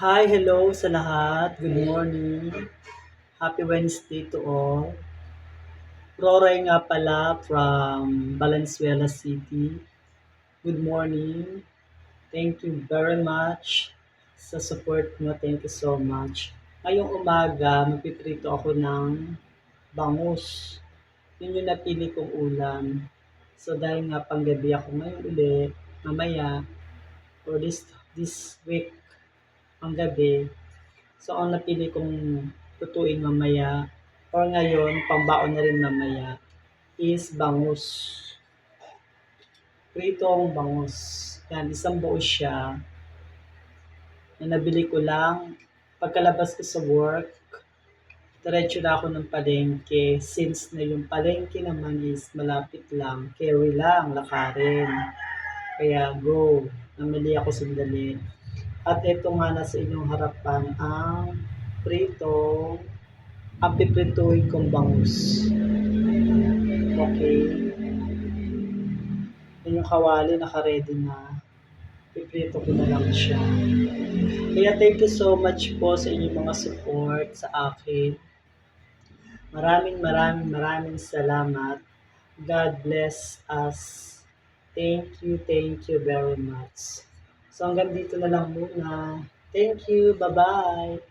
Hi, hello sa lahat. Good morning. Happy Wednesday to all. Roray nga pala from Valenzuela City. Good morning. Thank you very much sa support mo. Thank you so much. Ngayong umaga, magpiprito ako ng bangus. Yun yung napili kong ulam. So dahil nga panggabi ako ngayon ulit, mamaya, or this, this week, panggabi, So, ang napili kong lutuin mamaya, or ngayon, pambaon na rin mamaya, is bangus. Pritong bangus. Yan, isang buo siya. Na nabili ko lang. Pagkalabas ko sa work, diretso na ako ng palengke. Since na yung palengke naman is malapit lang, carry lang, lakarin. Kaya go, namili ako sandali. At ito nga nasa inyong harapan ang prito, ang piprituhin kong bangus. Okay. Yan yung kawali, naka-ready na. Piprito ko na lang siya. Kaya thank you so much po sa inyong mga support sa akin. Maraming maraming maraming salamat. God bless us. Thank you, thank you very much. So hanggang dito na lang muna. Thank you. Bye-bye.